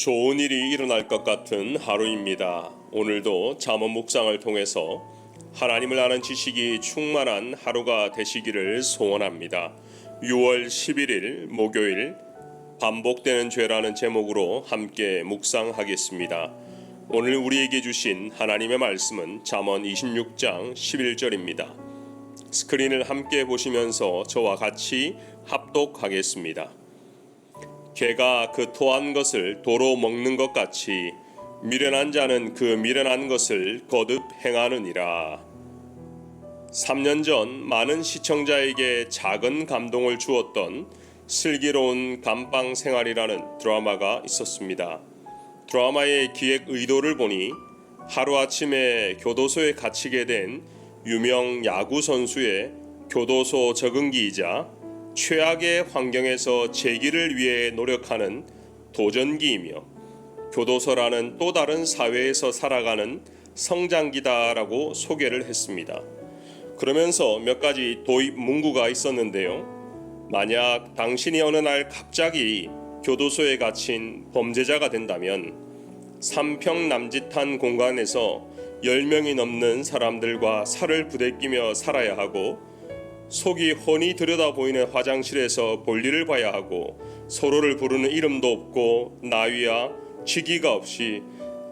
좋은 일이 일어날 것 같은 하루입니다. 오늘도 잠언 묵상을 통해서 하나님을 아는 지식이 충만한 하루가 되시기를 소원합니다. 6월 11일 목요일 반복되는 죄라는 제목으로 함께 묵상하겠습니다. 오늘 우리에게 주신 하나님의 말씀은 잠언 26장 11절입니다. 스크린을 함께 보시면서 저와 같이 합독하겠습니다. 개가 그 토한 것을 도로 먹는 것 같이 미련한 자는 그 미련한 것을 거듭 행하느니라. 3년 전 많은 시청자에게 작은 감동을 주었던 슬기로운 감방 생활이라는 드라마가 있었습니다. 드라마의 기획 의도를 보니 하루아침에 교도소에 갇히게 된 유명 야구 선수의 교도소 적응기이자 최악의 환경에서 재기를 위해 노력하는 도전기이며 교도소라는 또 다른 사회에서 살아가는 성장기다라고 소개를 했습니다. 그러면서 몇 가지 도입 문구가 있었는데요. 만약 당신이 어느 날 갑자기 교도소에 갇힌 범죄자가 된다면 삼평 남짓한 공간에서 10명이 넘는 사람들과 살을 부대끼며 살아야 하고 속이 훤히 들여다 보이는 화장실에서 볼일을 봐야 하고 서로를 부르는 이름도 없고 나위와 직위가 없이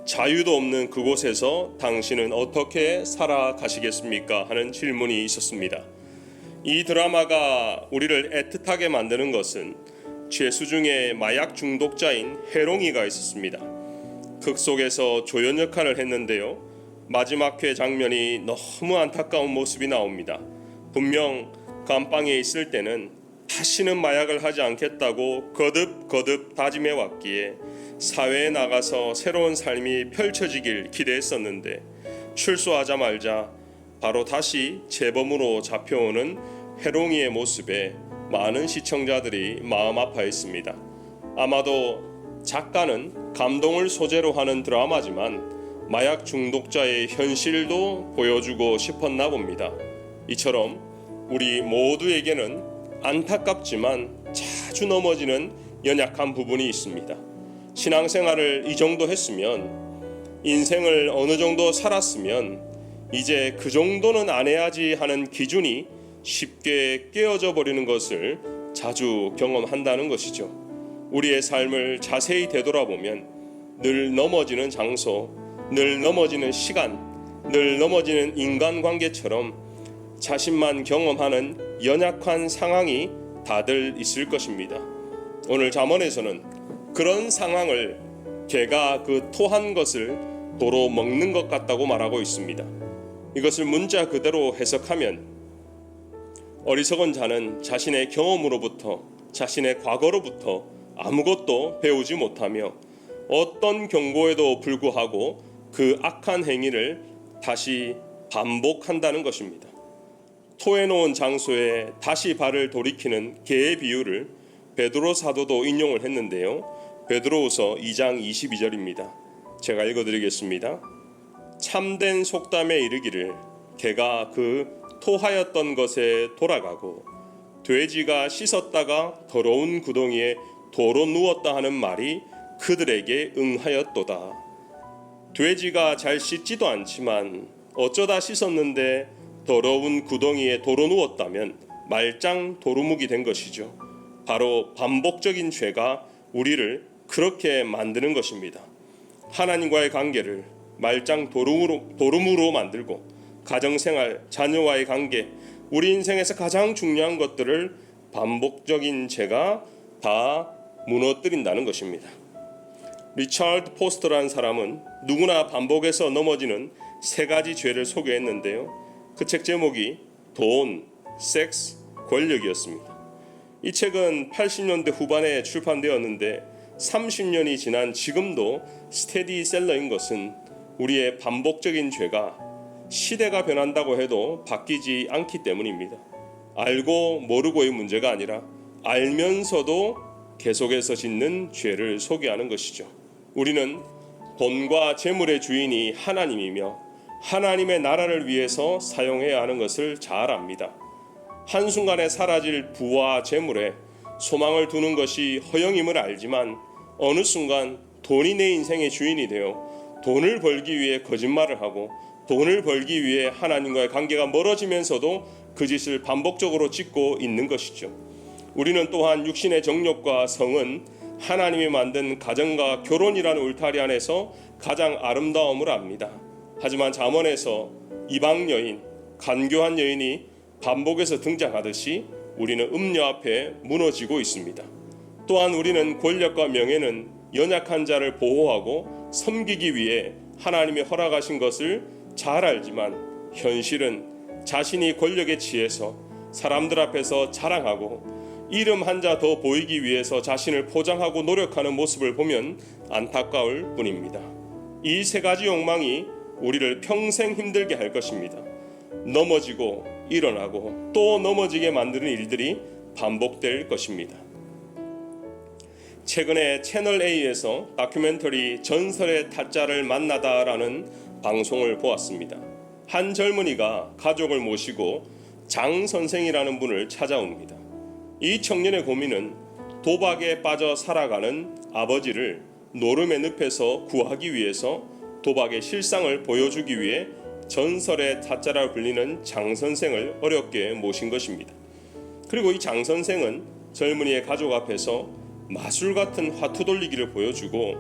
자유도 없는 그곳에서 당신은 어떻게 살아가시겠습니까? 하는 질문이 있었습니다. 이 드라마가 우리를 애틋하게 만드는 것은 죄수 중에 마약 중독자인 해롱이가 있었습니다. 극 속에서 조연 역할을 했는데요. 마지막 회 장면이 너무 안타까운 모습이 나옵니다. 분명 감방에 있을 때는 다시는 마약을 하지 않겠다고 거듭 거듭 다짐해 왔기에 사회에 나가서 새로운 삶이 펼쳐지길 기대했었는데 출소하자마자 바로 다시 재범으로 잡혀오는 해롱이의 모습에 많은 시청자들이 마음 아파했습니다. 아마도 작가는 감동을 소재로 하는 드라마지만 마약 중독자의 현실도 보여주고 싶었나 봅니다. 이처럼 우리 모두에게는 안타깝지만 자주 넘어지는 연약한 부분이 있습니다. 신앙생활을 이 정도 했으면 인생을 어느 정도 살았으면 이제 그 정도는 안 해야지 하는 기준이 쉽게 깨어져 버리는 것을 자주 경험한다는 것이죠. 우리의 삶을 자세히 되돌아보면 늘 넘어지는 장소, 늘 넘어지는 시간, 늘 넘어지는 인간관계처럼 자신만 경험하는 연약한 상황이 다들 있을 것입니다. 오늘 잠언에서는 그런 상황을 개가 그 토한 것을 도로 먹는 것 같다고 말하고 있습니다. 이것을 문자 그대로 해석하면 어리석은 자는 자신의 경험으로부터 자신의 과거로부터 아무것도 배우지 못하며 어떤 경고에도 불구하고 그 악한 행위를 다시 반복한다는 것입니다. 토해놓은 장소에 다시 발을 돌이키는 개의 비유를 베드로 사도도 인용을 했는데요. 베드로후서 2장 22절입니다. 제가 읽어드리겠습니다. 참된 속담에 이르기를 개가 그 토하였던 것에 돌아가고 돼지가 씻었다가 더러운 구덩이에 도로 누웠다 하는 말이 그들에게 응하였도다. 돼지가 잘 씻지도 않지만 어쩌다 씻었는데 더러운 구덩이에 도로 누웠다면 말짱 도루묵이 된 것이죠. 바로 반복적인 죄가 우리를 그렇게 만드는 것입니다. 하나님과의 관계를 말짱 도루묵으로, 도루묵으로 만들고 가정생활, 자녀와의 관계, 우리 인생에서 가장 중요한 것들을 반복적인 죄가 다 무너뜨린다는 것입니다. 리차드 포스터라는 사람은 누구나 반복해서 넘어지는 세 가지 죄를 소개했는데요. 그 책 제목이 돈, 섹스, 권력이었습니다. 이 책은 80년대 후반에 출판되었는데 30년이 지난 지금도 스테디셀러인 것은 우리의 반복적인 죄가 시대가 변한다고 해도 바뀌지 않기 때문입니다. 알고 모르고의 문제가 아니라 알면서도 계속해서 짓는 죄를 소개하는 것이죠. 우리는 돈과 재물의 주인이 하나님이며 하나님의 나라를 위해서 사용해야 하는 것을 잘 압니다. 한순간에 사라질 부와 재물에 소망을 두는 것이 허영임을 알지만 어느 순간 돈이 내 인생의 주인이 되어 돈을 벌기 위해 거짓말을 하고 돈을 벌기 위해 하나님과의 관계가 멀어지면서도 그 짓을 반복적으로 짓고 있는 것이죠. 우리는 또한 육신의 정욕과 성은 하나님이 만든 가정과 결혼이라는 울타리 안에서 가장 아름다움을 압니다. 하지만 잠언에서 이방 여인, 간교한 여인이 반복해서 등장하듯이 우리는 음녀 앞에 무너지고 있습니다. 또한 우리는 권력과 명예는 연약한 자를 보호하고 섬기기 위해 하나님이 허락하신 것을 잘 알지만 현실은 자신이 권력에 취해서 사람들 앞에서 자랑하고 이름 한 자 더 보이기 위해서 자신을 포장하고 노력하는 모습을 보면 안타까울 뿐입니다. 이 세 가지 욕망이 우리를 평생 힘들게 할 것입니다. 넘어지고 일어나고 또 넘어지게 만드는 일들이 반복될 것입니다. 최근에 채널 A에서 다큐멘터리 전설의 타짜를 만나다라는 방송을 보았습니다. 한 젊은이가 가족을 모시고 장 선생이라는 분을 찾아옵니다. 이 청년의 고민은 도박에 빠져 살아가는 아버지를 노름의 늪에서 구하기 위해서 도박의 실상을 보여주기 위해 전설의 타짜라 불리는 장 선생을 어렵게 모신 것입니다. 그리고 이 장 선생은 젊은이의 가족 앞에서 마술 같은 화투 돌리기를 보여주고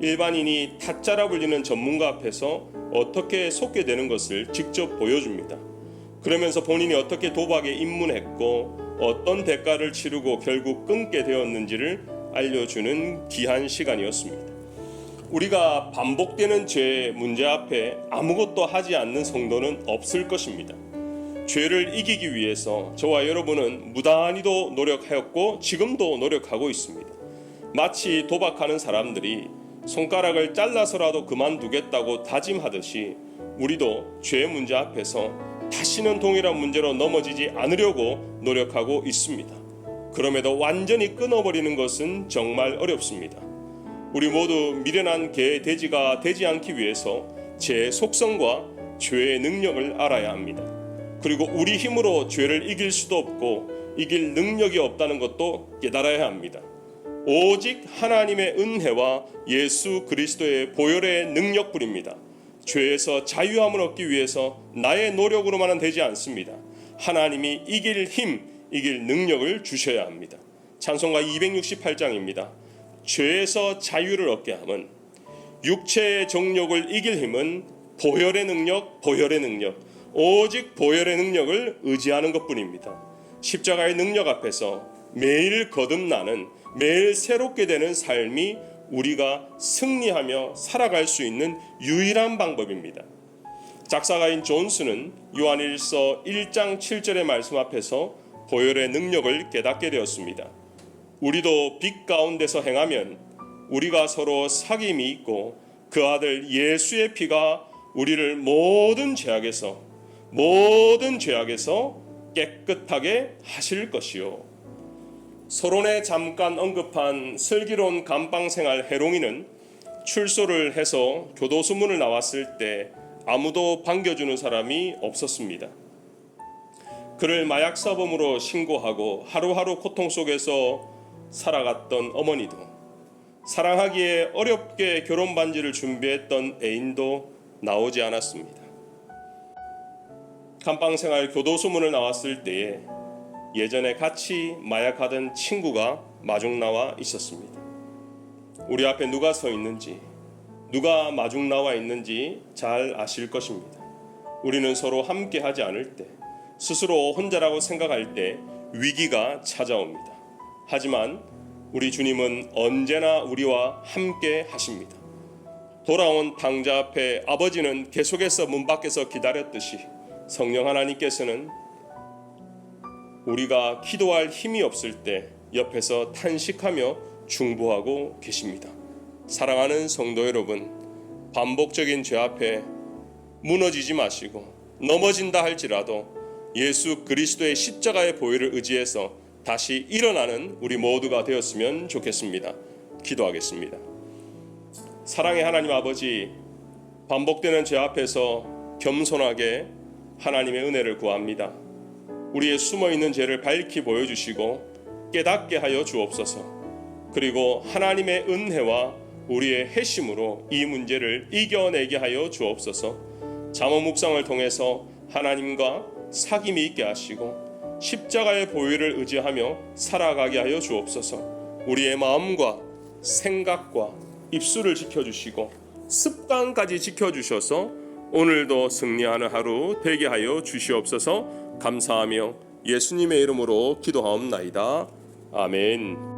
일반인이 타짜라 불리는 전문가 앞에서 어떻게 속게 되는 것을 직접 보여줍니다. 그러면서 본인이 어떻게 도박에 입문했고 어떤 대가를 치르고 결국 끊게 되었는지를 알려주는 귀한 시간이었습니다. 우리가 반복되는 죄 문제 앞에 아무것도 하지 않는 성도는 없을 것입니다. 죄를 이기기 위해서 저와 여러분은 무단히도 노력하였고 지금도 노력하고 있습니다. 마치 도박하는 사람들이 손가락을 잘라서라도 그만두겠다고 다짐하듯이 우리도 죄 문제 앞에서 다시는 동일한 문제로 넘어지지 않으려고 노력하고 있습니다. 그럼에도 완전히 끊어버리는 것은 정말 어렵습니다. 우리 모두 미련한 개 돼지가 되지 않기 위해서 제 속성과 죄의 능력을 알아야 합니다. 그리고 우리 힘으로 죄를 이길 수도 없고 이길 능력이 없다는 것도 깨달아야 합니다. 오직 하나님의 은혜와 예수 그리스도의 보혈의 능력뿐입니다. 죄에서 자유함을 얻기 위해서 나의 노력으로만은 되지 않습니다. 하나님이 이길 힘, 이길 능력을 주셔야 합니다. 찬송가 268장입니다. 죄에서 자유를 얻게 함은 육체의 정욕을 이길 힘은 보혈의 능력, 보혈의 능력, 오직 보혈의 능력을 의지하는 것뿐입니다. 십자가의 능력 앞에서 매일 거듭나는 매일 새롭게 되는 삶이 우리가 승리하며 살아갈 수 있는 유일한 방법입니다. 작사가인 존스는 요한일서 1장 7절의 말씀 앞에서 보혈의 능력을 깨닫게 되었습니다. 우리도 빛 가운데서 행하면 우리가 서로 사귐이 있고 그 아들 예수의 피가 우리를 모든 죄악에서 모든 죄악에서 깨끗하게 하실 것이요. 서론에 잠깐 언급한 슬기로운 감방 생활 해롱이는 출소를 해서 교도소문을 나왔을 때 아무도 반겨주는 사람이 없었습니다. 그를 마약 사범으로 신고하고 하루하루 고통 속에서 살아갔던 어머니도 사랑하기에 어렵게 결혼 반지를 준비했던 애인도 나오지 않았습니다. 감방 생활 교도소문을 나왔을 때에 예전에 같이 마약하던 친구가 마중 나와 있었습니다. 우리 앞에 누가 서 있는지, 누가 마중 나와 있는지 잘 아실 것입니다. 우리는 서로 함께 하지 않을 때, 스스로 혼자라고 생각할 때 위기가 찾아옵니다. 하지만 우리 주님은 언제나 우리와 함께 하십니다. 돌아온 탕자 앞에 아버지는 계속해서 문 밖에서 기다렸듯이 성령 하나님께서는 우리가 기도할 힘이 없을 때 옆에서 탄식하며 중보하고 계십니다. 사랑하는 성도 여러분, 반복적인 죄 앞에 무너지지 마시고 넘어진다 할지라도 예수 그리스도의 십자가의 보혈을 의지해서 다시 일어나는 우리 모두가 되었으면 좋겠습니다. 기도하겠습니다. 사랑의 하나님 아버지, 반복되는 죄 앞에서 겸손하게 하나님의 은혜를 구합니다. 우리의 숨어 있는 죄를 밝히 보여주시고 깨닫게 하여 주옵소서. 그리고 하나님의 은혜와 우리의 핵심으로 이 문제를 이겨내게 하여 주옵소서. 잠언 묵상을 통해서 하나님과 사귐이 있게 하시고 십자가의 보혈을 의지하며 살아가게 하여 주옵소서. 우리의 마음과 생각과 입술을 지켜주시고 습관까지 지켜주셔서 오늘도 승리하는 하루 되게 하여 주시옵소서. 감사하며 예수님의 이름으로 기도하옵나이다. 아멘.